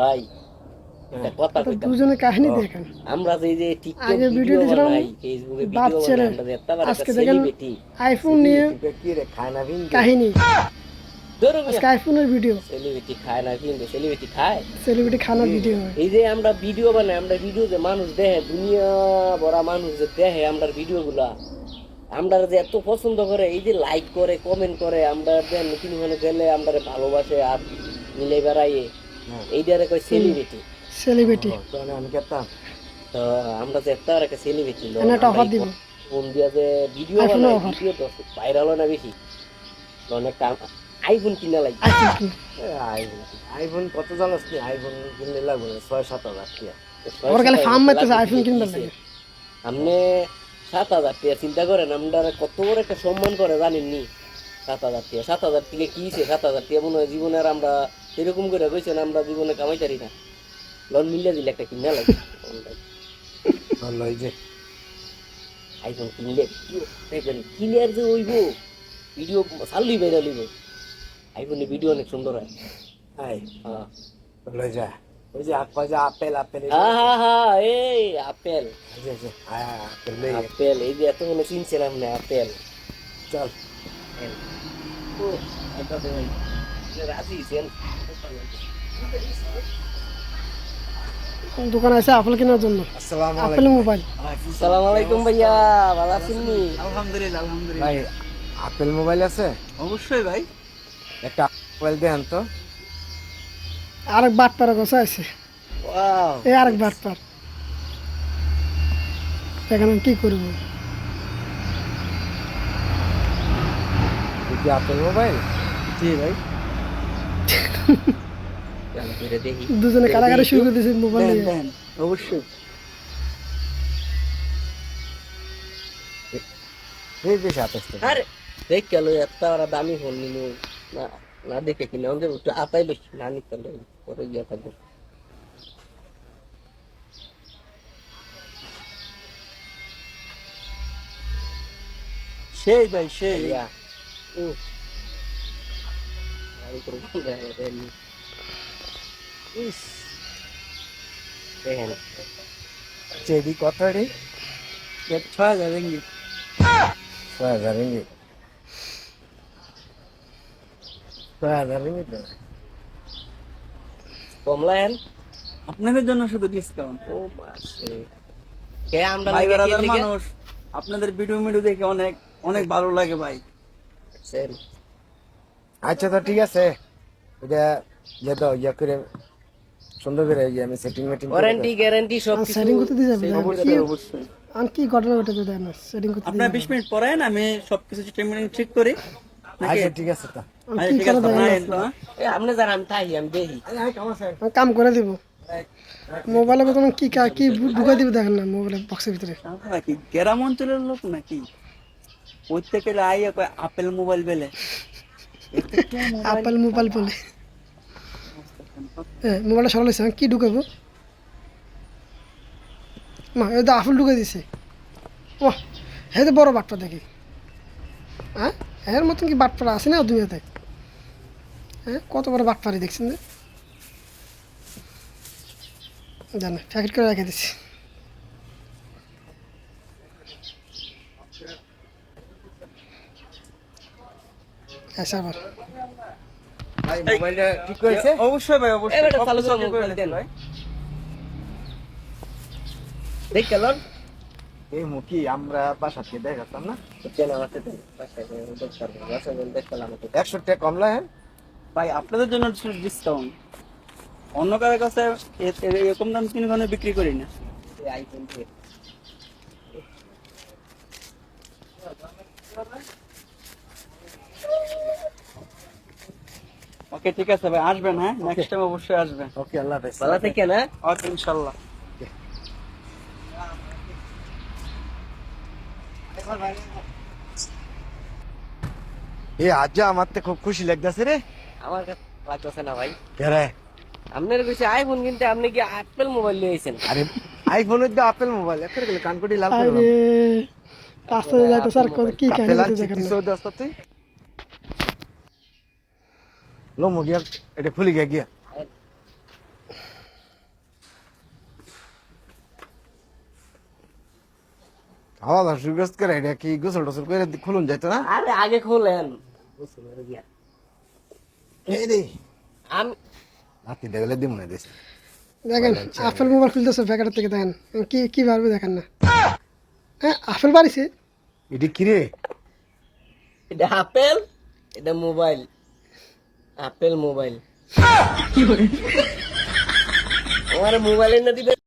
ভাই একটা কথা কইতাম। দুজনে কাহিনী দেখেন। আমরা যে যে টিকটক ভিডিও ভিডিও দিছিলাম, ফেসবুকে ভিডিও বানাই আমরা যে এত বড় একটা আজকে দেখেন আইফোন নিয়ে কি রে খায় না ভিন কাহিনী। ধরো আজকে আইফোনের ভিডিও সেলিব্রিটি খায় না কিন্তু সেলিব্রিটি খায়? সেলিব্রিটি খানা ভিডিও এই যে আমরা ভিডিও বানাই আমরা ভিডিও যে মানুষ দেখে দুনিয়া ভরা মানুষ যে দেখে আমরা ভিডিও গুলা আমরা যে এত পছন্দ করে এই যে লাইক করে কমেন্ট করে আমরা যে নতুন গেলে আমরা ভালোবাসে আর মিলে বেড়াইয়ে। এইটারে কই সেলিব্রিটি সেলিব্রিটি তাহলে আমি কেতাম। তো আমরা যে একটা সেলিব্রিটি একটা offer দিব। ফোন দিয়া যে ভিডিও বানাই ভিডিও তো ভাইরাল না বেশি। অনেকটা আইফোন কিনা লাগে আইফোন আইফোন আইফোন কত জানাস নি আইফোন কিনলে লাগবে না ছয় সাত হাজার টাকা। ওর খালি ফার্ম মারতেছে আইফোন কিনবে লাগে। আপনি সাত হাজার টাকা চিন্তা করেন আমরা কত বড় একটা সম্মান করে জানেননি। সাত হাজার টাকা সাত হাজার টাকা কি সাত হাজার টাকা মনে হয় জীবনের আমরা এরকম করে কইছেন আমরা জীবনে কামাই পারি না। লোন মিলিয়ে দিলে একটা কিনা লাগে ভালো যে। আইফোন কিনলে দেখবেন ক্লিয়ার যে হইব ভিডিও চালুই বেরা লিব আইফোনে ভিডিও অনেক সুন্দর হয়। আই হ্যাঁ। ভালো যা। ওই যে আপ যে আপেল আপেল এই যে, হা হা হা এই আপেল। এই যে, এই যে, আয়, আয়, আপেল লই এই যে এত মনে চিনছিলাম না আপেল। চল। ও রাজি দোকানে আছে আপেল কেনার জন্য। Apple mobile. সালাম আলাইকুম ভাইয়া ভালো আছেন নি? আলহামদুলিল্লাহ আলহামদুলিল্লাহ। ভাই আপেল মোবাইল আছে? অবশ্যই ভাই। একটা মোবাইল দেন তো। আরেক বাট পার গোছা আছে। ওয়াও। এই আরেক বাট পার দেখেন কি করব। এই আপেল মোবাইল? জি ভাই। দুজনে কারাগারে শুরু করে দিয়েছে মোবাইল দেন অবশ্যই। এই বেশি আপেল তো আরে দেখ গেল এত বড় দামি ফোন নিনু না না দেখে কিনে আমাদের একটু আতাই বেশি না নিতে পরে গিয়ে থাকব সেই ভাই সেই। ও হাজার হাজার হাজার রিঙ্গিত কমলায়ন আপনাদের জন্য শুধু ডিসকাউন্ট ও কে আমরা? মানুষ আপনাদের ভিডিও মিডিও দেখে অনেক অনেক ভালো লাগে ভাই। আচ্ছা তো ঠিক আছে। এটা ইয়ে তো ইয়ে করে সুন্দর করে ইয়ে আমি সেটিং মেটিং ওয়ারেন্টি গ্যারান্টি সব কিছু সেটিং করতে দিয়ে যাবে অবশ্যই অবশ্যই। আমি কি ঘটনা ঘটেছে দেয় না সেটিং করতে আপনার বিশ মিনিট না আমি সব সবকিছু ট্রিটমেন্ট ঠিক করি। আচ্ছা ঠিক আছে তো। আমি আচ্ছা, কি ঠিক করে আছে হ্যাঁ? এ, আপনি যারা আমি তাই আমি দেখি। আমি কাম করে দিব। মোবাইলে কোনো কি কা- কি ঢুকাই দিব দেখেন না মোবাইলের বক্সের ভিতরে। আপনারা কি? গ্রাম অঞ্চলের লোক নাকি? প্রত্যেকে আইয়া কয় আপেল মোবাইল বেলে। আপেল মোবাইল বলে হ্যাঁ মোবাইলটা সরাল হয়েছে কি ঢুকাবো মা এই তো আপেল ঢুকাই দিছে। ও হে তো বড় বাটপা দেখি। হ্যাঁ এর মতন কি বাটপাড়া আছে না দুনিয়াতে হ্যাঁ কত বড় বাটপাড়ি দেখছেন যে জানা প্যাকেট করে রেখে দিচ্ছি আচ্ছা আবার ভাই মোবাইলটা ঠিক করেছে? অবশ্যই ভাই অবশ্যই। চালু করো মোবাইল দেন। ভাই। দেখ কেলন। এই মুখি আমরা বাসাতে দেখাতাম না? কেন তো একশো টাকা কমলা হ্যাঁ? ভাই আপনাদের জন্য ডিসকাউন্ট অন্য কারোর কাছে এরকম দাম তিন ঘণ্টা বিক্রি করি না। এই আইফোন ওকে ঠিক আছে ভাই আসবেন হ্যাঁ? নেক্সট টাইম অবশ্যই আসবেন। ওকে আল্লাহ হাফেজ। ভালো থেকে না ওকে ইনশাল্লাহ এ আজ আমার তো খুব খুশি লাগতেছে রে। আমার কাছে লাগতেছে না ভাই। কেরে আপনার কাছে আইফোন কিনতে আপনি কি আপেল মোবাইল লিয়েছেন আরে আইফোনের তো আপেল মোবাইল একের গেলে কানকুটি লাল করে আরে রাস্তায় যাইতে স্যার কি কাহিনী দেখেন লমো গিয়া এটা খুলে গিয়া গিয়া। খাওয়া দাওয়া সুগ্রস্ত করে এটা কি গোসল টোসল করে খুলুন যাইতো না? আরে আগে খোলেন। গোসল করে গিয়া। আমি হাতি দেখলে দিমু না দিছি দেখেন আপেল মোবাইল খুলতেছে প্যাকেটের থেকে দেখেন। কি কি পারবে দেখেন না। হ্যাঁ আপেল বাড়িছে। এটা কি রে? এটা আপেল এটা মোবাইল আপেল মোবাইল কি আমার মোবাইল না দিবে